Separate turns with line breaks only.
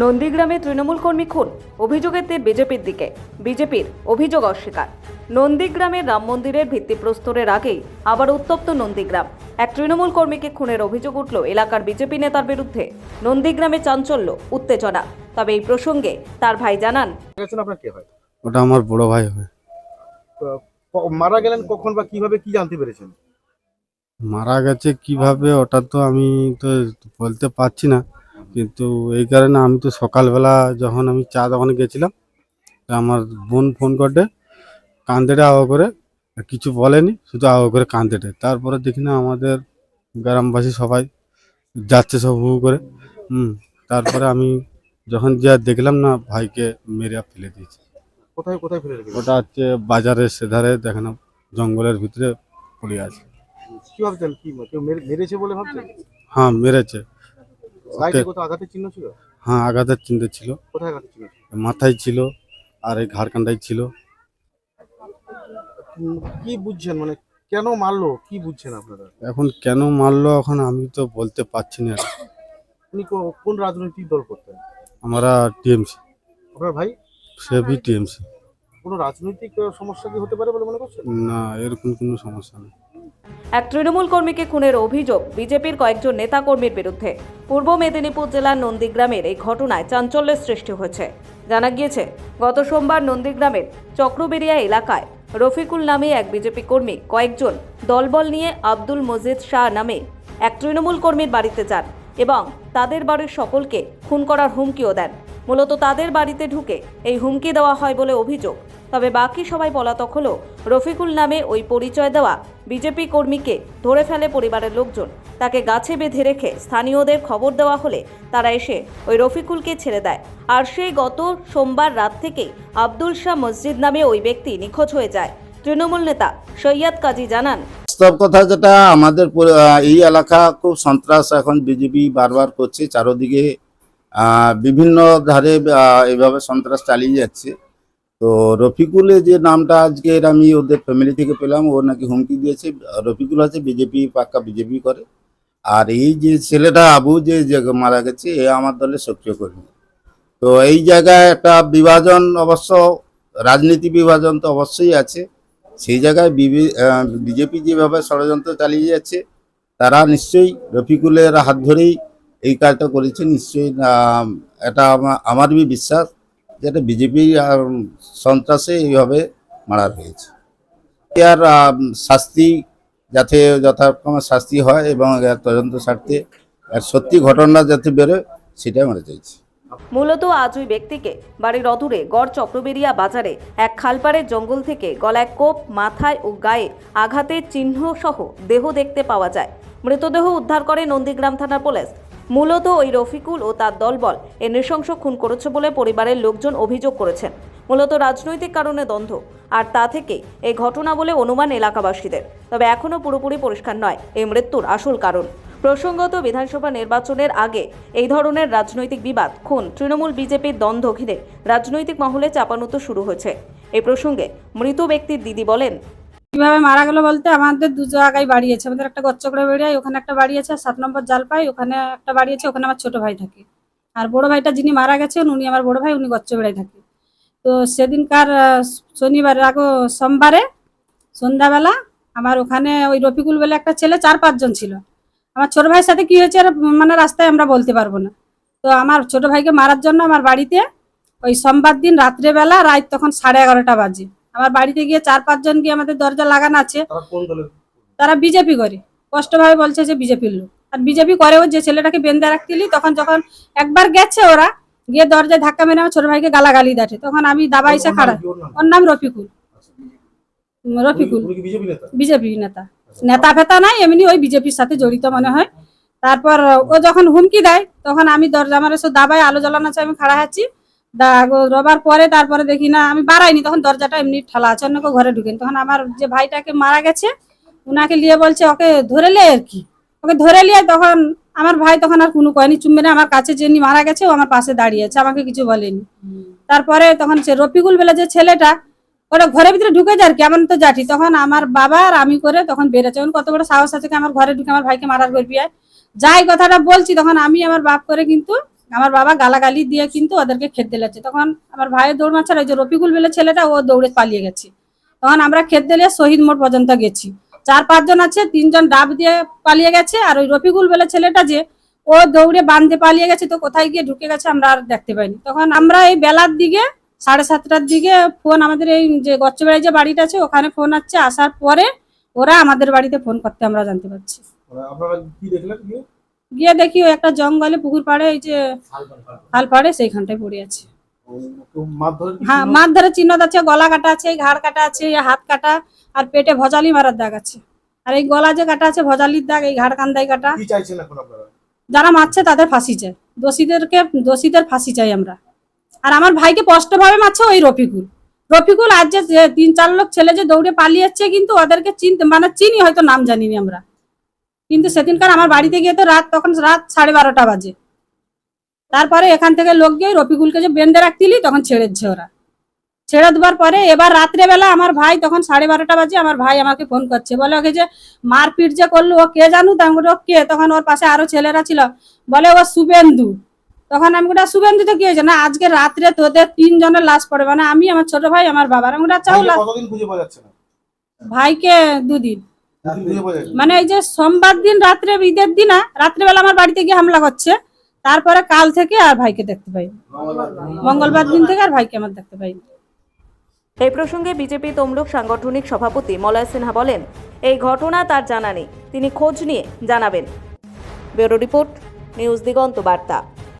নন্দীগ্রামে তৃণমূল কর্মী খুন অভিযোগের তীর বিজেপির দিকে। বিজেপির অভিযোগ অস্বীকার। নন্দীগ্রামের রাম মন্দিরের ভিত্তিপ্রস্তরের আগেই আবার উত্তপ্ত নন্দীগ্রাম। এক তৃণমূল কর্মীকে খুনের অভিযোগ উঠল এলাকার বিজেপি নেতার বিরুদ্ধে। নন্দীগ্রামে চাঞ্চল্য উত্তেজনা। তবে এই প্রসঙ্গে তার ভাই জানান
আপনার কে হয়?
ওটা আমার বড় ভাই হয়।
মারা গেলেন কখন বা কীভাবে কি জানতে পেরেছেন?
মারা গেছে কীভাবে ওটা তো আমি তো বলতে পারছি না। কিন্তু এই কারণে আমি তো সকালবেলা যখন আমি চা দোকানে গেছিলাম আমার বোন ফোন করে কান্দেটে আওয়া করে কিছু বলেনি শুধু আওয়া করে কান্দেটে তারপরে দেখি না আমাদের গ্রামবাসী সবাই যাচ্ছে সব হু করে হুম তারপরে আমি যখন যা দেখলাম না ভাইকে মেরে ফেলে দিয়েছে।
কোথায় কোথায় ফেলে
ওটা হচ্ছে বাজারের সেধারে দেখেন জঙ্গলের ভিতরে পড়ে আছে।
কি ভাবছেন? কি মেরেছে বলে ভাবছেন?
হ্যাঁ মেরেছে।
কোথাও আঘাতের চিহ্ন ছিল?
হ্যাঁ আঘাতের চিন্তা ছিল।
কোথায় আঘাতের চিহ্ন ছিল?
মাথায় ছিল আর এই ঘাড়কান্ডায় ছিল।
কি বুঝছেন? মানে কেন মারলো? কি বুঝছেন আপনারা?
এখন কেন মারলো এখন আমি তো বলতে পারছি না।
উনি কোন রাজনৈতিক দল করতেন?
আমরা টিএমসি।
আপনার ভাই?
সে বি টিএমসি।
কোনো রাজনৈতিক সমস্যা কি হতে পারে বলে মনে করছেন?
না এরকম কোনো সমস্যা নেই।
এক তৃণমূল কর্মীকে খুনের অভিযোগ বিজেপির কয়েকজন নেতাকর্মীর বিরুদ্ধে। পূর্ব মেদিনীপুর জেলার নন্দীগ্রামের এই ঘটনায় চাঞ্চল্যের সৃষ্টি হয়েছে। জানা গিয়েছে, গত সোমবার নন্দীগ্রামের চক্রবেরিয়া এলাকায় রফিকুল নামে এক বিজেপি কর্মী কয়েকজন দলবল নিয়ে আব্দুল মজিদ শাহ নামে এক তৃণমূল কর্মীর বাড়িতে যান এবং তাদের বাড়ির সকলকে খুন করার হুমকিও দেন। মূলত তাদের বাড়িতে ঢুকে এই হুমকি দেওয়া হয় বলে অভিযোগ তবে বাকি সবাই পলাতক হলো রফিকুল নামে ওই পরিচয় দেওয়া বিজেপি কর্মীকে ধরে ফেলে পরিবারের লোকজন। তাকে গাছে বেঁধে রেখে স্থানীয়দের খবর দেওয়া হলে তারা এসে ওই রফিকুলকে ছেড়ে দেয়। আর সেই গত সোমবার রাত থেকেই আব্দুল শাহ মসজিদ নামে ওই ব্যক্তি নিখোঁজ হয়ে যায়। তৃণমূল নেতা সৈয়দ কাজী জানান,
বাস্তব কথা যেটা, আমাদের এই এলাকা খুব সন্ত্রাস এখন বিজেপি বারবার করছে। চারোদিকে বিভিন্ন ধারে এভাবে সন্ত্রাস চালিয়ে যাচ্ছে। তো রফিকুলের যে নামটা আজকের আমি ওদের ফ্যামিলি থেকে পেলাম ও নাকি হুমকি দিয়েছে। রফিকুল আছে, বিজেপি পাক্কা বিজেপি করে। আর এই যে ছেলেটা আবু যে মারা গেছে, এ আমার দলে সক্রিয় কর্মী। তো এই জায়গায় একটা বিভাজন অবশ্য, রাজনীতি বিভাজন তো অবশ্যই আছে। সেই জায়গায় বিজেপি যেভাবে ষড়যন্ত্র চালিয়ে যাচ্ছে, তারা নিশ্চয়ই রফিকুলের হাত ধরেই এই কাজটা করেছে। নিশ্চয়ই এটা আমা- আমার বি বিশ্বাস। যে এটা বিজেপি সন্ত্রাসে এইভাবে মারা হয়েছে। এর শাস্তি যাতে যথাক্রমে শাস্তি হয় এবং তদন্ত স্বার্থে এর সত্যি ঘটনা যাতে বেরোয়, সেটাই আমরা চাইছি।
মূলত আজ ওই ব্যক্তিকে বাড়ির অদূরে গড় চক্রবেরিয়া বাজারে এক খালপাড়ের জঙ্গল থেকে গলায় কোপ, মাথায় ও গায়ে আঘাতের চিহ্ন সহ দেহ দেখতে পাওয়া যায়। মৃতদেহ উদ্ধার করে নন্দীগ্রাম থানার পুলিশ মূলত ওই রফিকুল ও তার দলবল এ নৃশংস খুন করেছে বলে পরিবারের লোকজন অভিযোগ করেছেন। মূলত রাজনৈতিক কারণে দ্বন্দ্ব। আর তা থেকে এই ঘটনা বলে অনুমান এলাকাবাসীদের। তবে এখনও পুরোপুরি পরিষ্কার নয় এই মৃত্যুর আসল কারণ। প্রসঙ্গত বিধানসভা নির্বাচনের আগে এই ধরনের রাজনৈতিক বিবাদ, খুন, তৃণমূল বিজেপির দ্বন্দ্ব ঘিরে রাজনৈতিক মহলে চাপানুতো শুরু হয়েছে। এই প্রসঙ্গে মৃত ব্যক্তির দিদি বলেন
কীভাবে মারা গেল বলতে আমাদের দু জায়গায় বাড়ি আছে। আমাদের একটা গচ্চকড়া বেড়িয়ায়, ওখানে একটা বাড়ি আছে সাত নম্বর জালপাই ওখানে একটা বাড়ি আছে, ওখানে আমার ছোট ভাই থাকে। আর বড় ভাইটা যিনি মারা গেছেন, উনি আমার বড় ভাই, উনি গচ্চ বেড়ায় থাকে। তো সেদিনকার শনিবার আগো সোমবারে সন্ধ্যাবেলা আমার ওখানে ওই রফিকুল বলে একটা ছেলে, চার পাঁচজন ছিল। আমার ছোট ভাইয়ের সাথে কি হয়েছে আর মানে রাস্তায় আমরা বলতে পারব না। তো আমার ছোট ভাইকে মারার জন্য আমার বাড়িতে ওই সোমবার দিন রাত্রেবেলা, রাত তখন সাড়ে এগারোটা বাজে। আমার বাড়িতে গিয়ে চার পাঁচজন গিয়ে আমাদের দরজা লাগানো আছে।
তারা
বিজেপি করে। স্পষ্টভাবে বলছে যে বিজেপির লোক। আর বিজেপি করেও যে ছেলেটাকে বেঁধে রাখতিলি তখন যখন একবার গেছে ওরা গিয়ে দরজায় ধাক্কা মেরে আমার ছোট ভাইকে গালাগালি দেখে তখন আমি দাবা এসে খাড়া
ওর নাম?
রফিকুল। রফিকুল।
বিজেপি নেতা?
নেতা। ফেতা নাই এমনি ওই বিজেপির সাথে জড়িত মনে হয়। তারপর ও যখন হুমকি দেয় তখন আমি দরজা আমার দাবায় আলো জ্বালানো আছে আমি খাড়া আছি। রবার পরে তারপরে দেখি না আমি বাড়াইনি তখন দরজাটা এমনি ঠেলা আছে অন্য ঘরে ঢুকেন। তখন আমার যে ভাইটাকে মারা গেছে উনাকে নিয়ে বলছে ওকে ধরে লে আর কি। ওকে ধরে নিয়ে তখন আমার ভাই তখন আর কোনো কয়নি চুম্বে না আমার কাছে যিনি মারা গেছে ও আমার পাশে দাঁড়িয়ে আছে আমাকে কিছু বলেনি। তারপরে তখন সে রফিকুল বেলা যে ছেলেটা ওটা ঘরের ভিতরে ঢুকে যায় আর কি কেমন তো জাঠি তখন আমার বাবা আর আমি করে তখন বেড়েছে কত বড় সাহস আছে কি আমার ঘরে ঢুকে আমার ভাইকে মারার করবি যাই কথাটা বলছি তখন আমি আমার বাপ করে কিন্তু আমার বাবা গালাগালি দিয়ে কিন্তু ওদেরকে খেতে দিলেছে। তখন আমার ভাইয়ের দৌড় মারছে আর ওই যে রফিকুল বেলে ছেলেটা, ও দৌড়ে পালিয়ে গেছে। তখন আমরা খেতে দিলে শহীদ মোড় পর্যন্ত গেছি। চার, পাঁচজন আছে, তিনজন ডাব দিয়ে পালিয়ে গেছে। আর ওই রফিকুল বেলে ছেলেটা যে, ও দৌড়ে বাঁধতে পালিয়ে গেছে তো কোথায় গিয়ে ঢুকে গেছে আমরা আর দেখতে পাইনি। তখন আমরা এই বেলার দিকে, সাড়ে সাতটার দিকে ফোন আমাদের এই যে গচ্চবাড়ি যে বাড়িটা আছে, ওখানে ফোন আসছে। আসার পরে ওরা আমাদের বাড়িতে ফোন করতে আমরা জানতে পারছি।
আপনারা কি দেখলেন গিয়ে
দেখি ওই একটা জঙ্গলে পুকুর পাড়ে এই যে হাল পাড়ে সেইখানটায় পড়ে আছে। হ্যাঁ? মাছ ধরে চিহ্ন আছে গলা কাটা আছে ঘাড় কাটা আছে হাত কাটা আর পেটে ভজালি মারার দাগ আছে। আর এই গলা যে কাটা আছে ভজালির দাগ এই ঘাড় কান্দাই কাটা। যারা মারছে তাদের ফাঁসি চাই। দোষীদেরকে দোষীদের ফাঁসি চাই আমরা। আর আমার ভাইকে স্পষ্টভাবে মারছে ওই রফিকুল। রফিকুল আজ যে যে তিন চার লোক ছেলে যে দৌড়ে পালিয়েছে কিন্তু ওদেরকে চিনতে মানে চিনি হয়তো নাম জানিনি আমরা। কিন্তু সেদিনকার আমার বাড়িতে গিয়ে তো রাত তখন রাত সাড়ে বারোটা বাজে। তারপরে এখান থেকে লোক গিয়ে রফিকুলকে যে বেঁধে রাখতিলি তখন ছেড়ে দিচ্ছে ওরা। ছেড়ে দেওয়ার পরে এবার রাত্রেবেলা আমার ভাই তখন সাড়ে বারোটা বাজে আমার ভাই আমাকে ফোন করছে। বলে ওকে যে মারপিট যে করল ও কে জানু? তা আমি ও কে? তখন ওর পাশে আরও ছেলেরা ছিল। বলে ও শুভেন্দু। তখন আমি গোটা শুভেন্দু তো কি হয়েছে না আজকে রাত্রে তোদের তিনজনের লাশ পড়ে। মানে আমি আমার ছোট ভাই আমার বাবার। আমি ওটা চাও
যাচ্ছে না?
ভাইকে দুদিন।
না।
মানে এই যে সোমবার দিন রাত্রে ঈদের দিন না রাত্রেবেলা আমার বাড়িতে গিয়ে হামলা করছে। তারপরে কাল থেকে আর ভাইকে দেখতে পাই। মঙ্গলবার দিন থেকে আর ভাইকে আমার দেখতে পাই।
এই প্রসঙ্গে বিজেপি তমলুক সাংগঠনিক সভাপতি মলয় সিনহা বলেন এই ঘটনা তার জানা নেই। তিনি খোঁজ নিয়ে জানাবেন। ব্যুরো রিপোর্ট নিউজ দিগন্ত বার্তা।